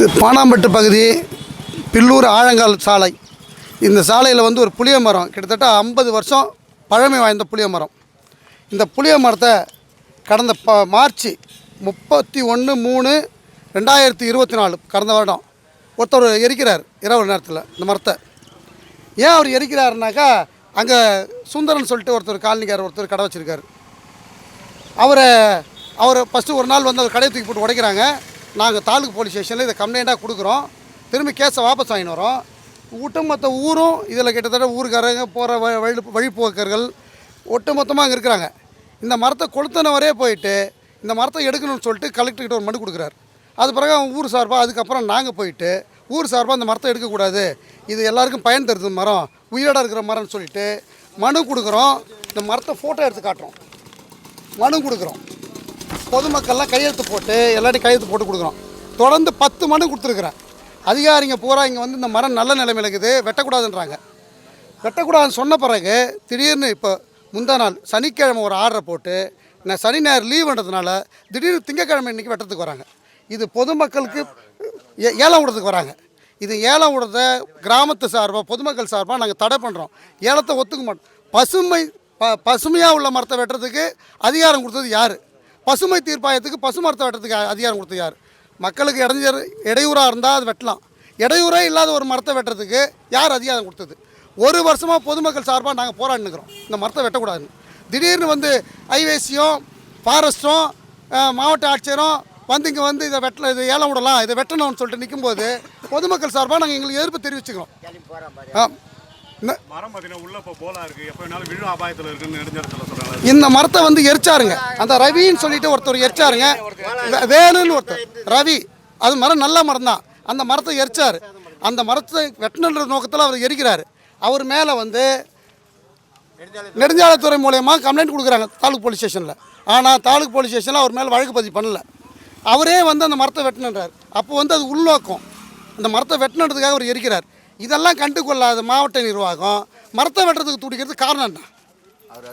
இது பானாம்பட்டு பகுதி பில்லூர் ஆழங்கால் சாலை. இந்த சாலையில் வந்து ஒரு புளிய மரம் கிட்டத்தட்ட ஐம்பது வருஷம் பழமை வாய்ந்த புளிய மரம். இந்த புளிய மரத்தை கடந்த ப மார்ச் முப்பத்தி ஒன்று மூணு ரெண்டாயிரத்தி இருபத்தி நாலு கடந்த வருடம் ஒருத்தர் எரிக்கிறார் இரவு நேரத்தில் இந்த மரத்தை. ஏன் அவர் எரிக்கிறாருனாக்கா அங்கே சுந்தரன் சொல்லிட்டு ஒருத்தர் காலனிக்கார் ஒருத்தர் கடை வச்சுருக்கார். அவரை அவர் ஃபஸ்ட்டு ஒரு நாள் வந்து அவர் கடையை தூக்கி போட்டு உடைக்கிறாங்க. நாங்கள் தாலுக்கு போலீஸ் ஸ்டேஷனில் இதை கம்ப்ளைண்ட்டாக கொடுக்குறோம். திரும்பி கேஸை வாபஸ் வாங்கின்னு வரோம். ஒட்டுமொத்த ஊரும் இதில் கிட்டத்தட்ட ஊருக்காரங்க போகிற வழி வழிப்போக்கர்கள் ஒட்டுமொத்தமாக அங்கே இருக்கிறாங்க. இந்த மரத்தை கொளுத்தனவரே போயிட்டு இந்த மரத்தை எடுக்கணும்னு சொல்லிட்டு கலெக்டர்கிட்ட ஒரு மனு கொடுக்குறாரு. அது பிறகு அவங்க ஊர் சார்பாக அதுக்கப்புறம் நாங்கள் போயிட்டு ஊர் சார்பாக அந்த மரத்தை எடுக்கக்கூடாது. இது எல்லாருக்கும் பயன் தருது மரம் உயிரோட இருக்கிற மரம்னு சொல்லிட்டு மனு கொடுக்குறோம். இந்த மரத்தை ஃபோட்டோ எடுத்து காட்டுறோம். மனு கொடுக்குறோம். பொதுமக்கள்லாம் கையெழுத்து போட்டு எல்லாத்தையும் கையெழுத்து போட்டு கொடுக்குறோம் தொடர்ந்து பத்து மனு கொடுத்துருக்குறேன். அதிகாரிங்க பூரா இங்கே வந்து இந்த மரம் நல்ல நிலைமையில் இருக்குது வெட்டக்கூடாதுன்றாங்க. வெட்டக்கூடாதுன்னு சொன்ன பிறகு திடீர்னு இப்போ முந்தா நாள் சனிக்கிழமை ஒரு ஆர்டரை போட்டு நான் சனி ஞாயிறு லீவுன்றதுனால திடீர்னு திங்கக்கிழமை இன்றைக்கி வெட்டுறதுக்கு வராங்க. இது பொதுமக்களுக்கு ஏ- ஏலம் விடுறதுக்கு வராங்க. இது ஏலம் விடுறத கிராமத்து சார்பாக பொதுமக்கள் சார்பாக நாங்கள் தடை பண்ணுறோம் ஏலத்தை ஒத்துக்க மாட்டோம். பசுமை ப பசுமையாக உள்ள மரத்தை வெட்டுறதுக்கு அதிகாரம் கொடுத்தது யார்? பசுமை தீர்ப்பாயத்துக்கு பசு மரத்தை வெட்டுறதுக்கு அதிகாரம் கொடுத்தது யார்? மக்களுக்கு இடைஞ்சர் இடையூறாக இருந்தால் அது வெட்டலாம். இடையூறே இல்லாத ஒரு மரத்தை வெட்டுறதுக்கு யார் அதிகாரம் கொடுத்தது? ஒரு வருஷமாக பொதுமக்கள் சார்பாக நாங்கள் போராடினுக்கிறோம் இந்த மரத்தை வெட்டக்கூடாதுன்னு. திடீர்னு வந்து ஐவேசியும் ஃபாரஸ்ட்டும் மாவட்ட ஆட்சியரும் வந்து இங்கே வந்து இதை வெட்டல இதை ஏலம் விடலாம் இதை வெட்டணும்னு சொல்லிட்டு நிற்கும்போது பொதுமக்கள் சார்பாக நாங்கள் எங்களுக்கு எதிர்ப்பு தெரிவிச்சுக்கிறோம். ஆ இந்த மரத்தை வந்து எரிச்சாருங்க. அந்த ரவின்னு சொல்லிட்டு ஒருத்தர் எரிச்சாருங்க. வேலுன்னு ஒருத்தர். ரவி. அது மரம் நல்ல மரம் தான் அந்த மரத்தை எரிச்சார். அந்த மரத்தை வெட்டணுன்ற நோக்கத்தில் அவர் எரிக்கிறாரு. அவர் மேலே வந்து நெடுஞ்சாலைத்துறை மூலயமா கம்ப்ளைண்ட் கொடுக்குறாங்க தாலுக் போலீஸ் ஸ்டேஷனில். ஆனால் தாலுக் போலீஸ் ஸ்டேஷனில் அவர் மேலே வழக்கு பதிவு பண்ணல. அவரே வந்து அந்த மரத்தை வெட்டணுன்றார் அப்போ வந்து அது உள்நோக்கம். அந்த மரத்தை வெட்டணுன்றதுக்காக அவர் எரிக்கிறார். இதெல்லாம் கண்டுகொள்ளாத மாவட்ட நிர்வாகம் மரத்தை வெட்டுறதுக்கு துடிக்கிறது காரணம் என்ன? அவர்